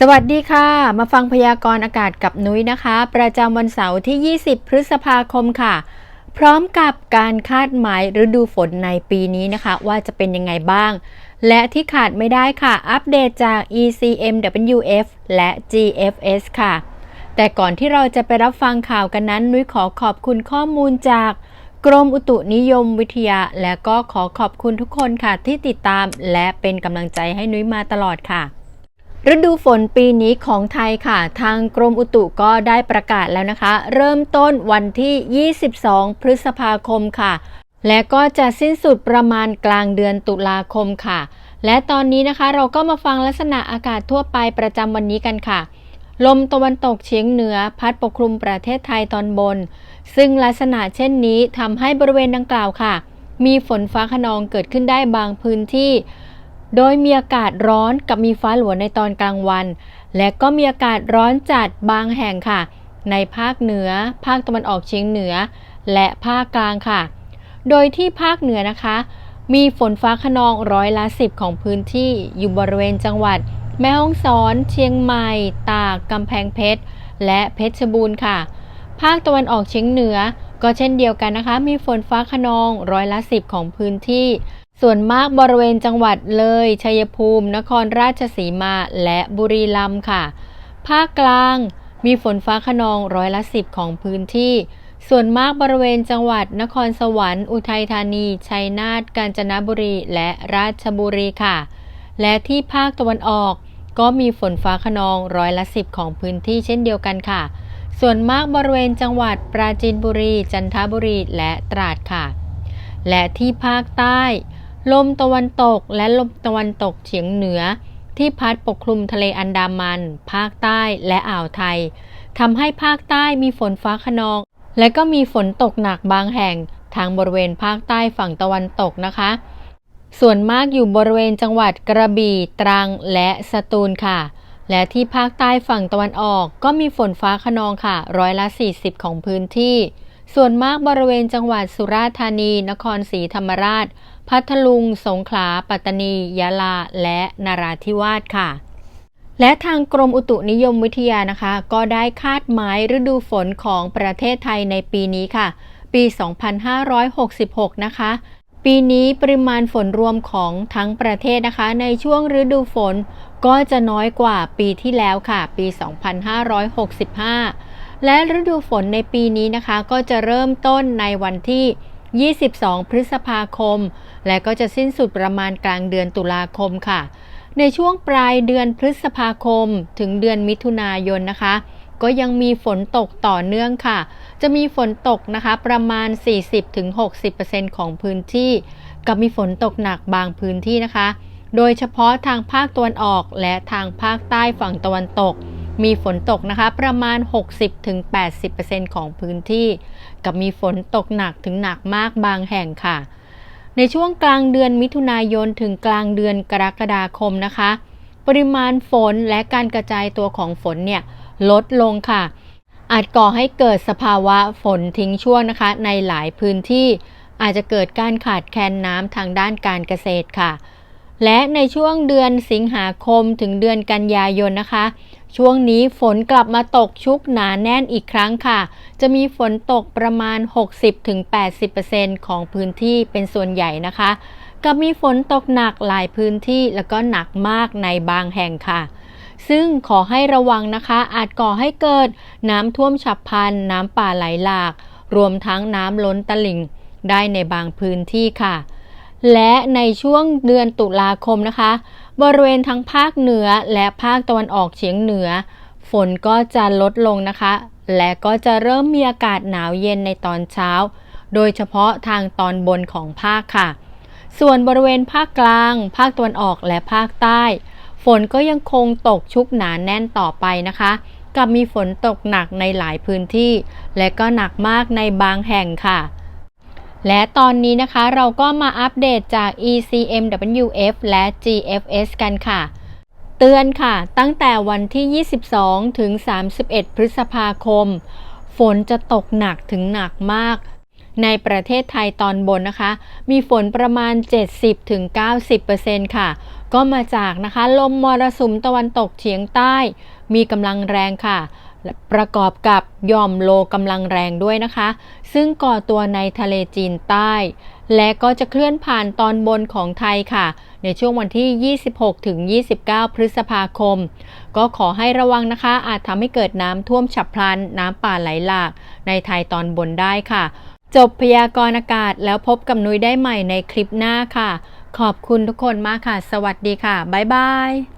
สวัสดีค่ะ มาฟังพยากรณ์อากาศกับนุ้ยนะคะ ประจำวันเสาร์ที่ 20 พฤษภาคมค่ะ พร้อมกับการคาดหมายฤดูฝนในปีนี้นะคะ ว่าจะเป็นยังไงบ้าง และที่ขาดไม่ได้ค่ะ อัปเดตจาก ECMWF และ GFS ค่ะ แต่ก่อนที่เราจะไปรับฟังข่าวกันนั้น นุ้ยขอขอบคุณข้อมูลจากกรมอุตุนิยมวิทยา และก็ขอขอบคุณทุกคนค่ะที่ติดตาม และเป็นกำลังใจให้นุ้ยมาตลอดค่ะ ฤดูฝนปีนี้ของไทยค่ะ ทางกรมอุตุก็ได้ประกาศแล้วนะคะ เริ่มต้นวันที่ 22 พฤษภาคมค่ะ และก็จะสิ้นสุดประมาณกลางเดือนตุลาคมค่ะ และตอนนี้นะคะเราก็มาฟังลักษณะอากาศทั่วไปประจำวันนี้กันค่ะ ลมตะวันตกเฉียงเหนือพัดปกคลุมประเทศไทยตอนบน ซึ่งลักษณะเช่นนี้ทำให้บริเวณดังกล่าวค่ะ มีฝนฟ้าขนองเกิดขึ้นได้บางพื้นที่ โดยมีอากาศร้อนกับมีฟ้าหลวในตอนกลางวัน และก็มีอากาศร้อนจัดบางแห่งค่ะ ในภาคเหนือ ภาคตะวันออกเฉียงเหนือ และภาคกลางค่ะ โดยที่ภาคเหนือนะคะ มีฝนฟ้าขนองร้อยละสิบของพื้นที่อยู่บริเวณจังหวัด แม่ฮ่องสอน เชียงใหม่ ตากกำแพงเพชร และเพชรบูรณ์ค่ะ ภาคตะวันออกเฉียงเหนือ ก็เช่นเดียวกันนะคะ มีฝนฟ้าขนองร้อยละสิบของพื้นที่ ส่วนมากบริเวณจังหวัดเลย ชัยภูมิ นครราชสีมา และบุรีรัมย์ค่ะ ภาคกลางมีฝนฟ้าขนองร้อยละสิบของพื้นที่ ส่วนมากบริเวณจังหวัด นครสวรรค์ อุทัยธานี ชัยนาท กาญจนบุรี และราชบุรีค่ะ และที่ภาคตะวันออก ก็มีฝนฟ้าขนองร้อยละสิบของพื้นที่เช่นเดียวกันค่ะ ส่วนมากบริเวณจังหวัดปราจีนบุรี จันทบุรี และตราดค่ะ และที่ภาคใต้ ลมตะวันตกและลมตะวันตกเฉียงเหนือ ที่พัดปกคลุมทะเลอันดามัน ภาคใต้และอ่าวไทยทำให้ภาคใต้มีฝนฟ้าขนอง และก็มีฝนตกหนักบางแห่งทางบริเวณภาคใต้ฝั่งตะวันตกนะคะ ส่วนมากอยู่บริเวณจังหวัดกระบี่ตรังและสตูลค่ะ และที่ภาคใต้ฝั่งตะวันออกก็มีฝนฟ้าขนองค่ะ ร้อยละ 40 ของพื้นที่ ส่วนมากบริเวณจังหวัดสุราษฎร์ธานี นครศรีธรรมราช พัทลุง สงขลา ปัตตานี ยะลา และนราธิวาสค่ะ และทางกรมอุตุนิยมวิทยานะคะ ก็ได้คาดหมายฤดูฝนของประเทศไทยในปีนี้ค่ะ ปี 2566 นะคะ ปีนี้ปริมาณฝนรวมของทั้งประเทศนะคะ ในช่วงฤดูฝนก็จะน้อยกว่าปีที่แล้วค่ะ ปี 2565 และฤดูฝนในปีนี้นะคะ ก็จะเริ่มต้นในวันที่ 22 พฤษภาคม และก็จะสิ้นสุดประมาณกลางเดือนตุลาคมค่ะ ในช่วงปลายเดือนพฤษภาคม ถึงเดือนมิถุนายนนะคะ ก็ยังมีฝนตกต่อเนื่องค่ะ จะมีฝนตกนะคะประมาณ 40-60%ของพื้นที่ กับมีฝนตกหนักบางพื้นที่นะคะ โดยเฉพาะทางภาคตะวันออกและทางภาคใต้ฝั่งตะวันตก มีฝนตกนะคะประมาณ 60-80%ของพื้นที่ กับมีฝนตกหนักถึงหนักมากบางแห่งค่ะ ในช่วงกลางเดือนมิถุนายนถึงกลางเดือนกรกฎาคมนะคะ ปริมาณฝนและการกระจายตัวของฝนเนี่ยลดลงค่ะ อาจก่อให้เกิดสภาวะฝนทิ้งช่วงนะคะ ในหลายพื้นที่อาจจะเกิดการขาดแคลนน้ำทางด้านการเกษตรค่ะ และในช่วงเดือนสิงหาคมถึงเดือนกันยายนนะคะ ช่วงนี้ฝนกลับมาตกชุกหนาแน่นอีกครั้งค่ะ จะมีฝนตกประมาณ 60-80%ของพื้นที่เป็นส่วนใหญ่นะคะ กับมีฝนตกหนักหลายพื้นที่แล้วก็หนักมากในบางแห่งค่ะ ซึ่งขอให้ระวังนะคะ อาจก่อให้เกิดน้ำท่วมฉับพลัน น้ำป่าไหลหลาก รวมทั้งน้ำล้นตลิ่งได้ในบางพื้นที่ค่ะ และในช่วงเดือนตุลาคมนะคะ บริเวณทั้งภาคเหนือและภาคตะวันออกเฉียงเหนือ ฝนก็จะลดลงนะคะ และก็จะเริ่มมีอากาศหนาวเย็นในตอนเช้า โดยเฉพาะทางตอนบนของภาคค่ะ ส่วนบริเวณภาคกลาง ภาคตะวันออกและภาคใต้ ฝนก็ยังคงตกชุกหนาแน่นต่อไปนะคะ กับมีฝนตกหนักในหลายพื้นที่ และก็หนักมากในบางแห่งค่ะ และตอนนี้นะคะเราก็มาอัปเดตจาก ECMWF และ GFS กันค่ะ เตือนค่ะ ตั้งแต่วันที่ 22 ถึง 31 พฤษภาคม ฝนจะตกหนักถึงหนักมาก ในประเทศไทยตอนบนนะคะ มีฝนประมาณ 70-90%ค่ะ ก็มาจากนะคะ ลมมรสุมตะวันตกเฉียงใต้ มีกำลังแรงค่ะและ ประกอบกับย่อมโลกำลังแรงด้วยนะคะ ซึ่งก่อตัวในทะเลจีนใต้ และก็จะเคลื่อนผ่านตอนบนของไทยค่ะ ในช่วงวันที่ 26ถึง29 พฤษภาคม ก็ขอให้ระวังนะคะ อาจทำให้เกิดน้ำท่วมฉับพลัน น้ำป่าไหลหลาก ในไทยตอนบนได้ค่ะ จบพยากรณ์อากาศแล้วพบกับนุ้ยได้ใหม่ในคลิปหน้าค่ะ ขอบคุณทุกคนมากค่ะ สวัสดีค่ะ บ๊ายบาย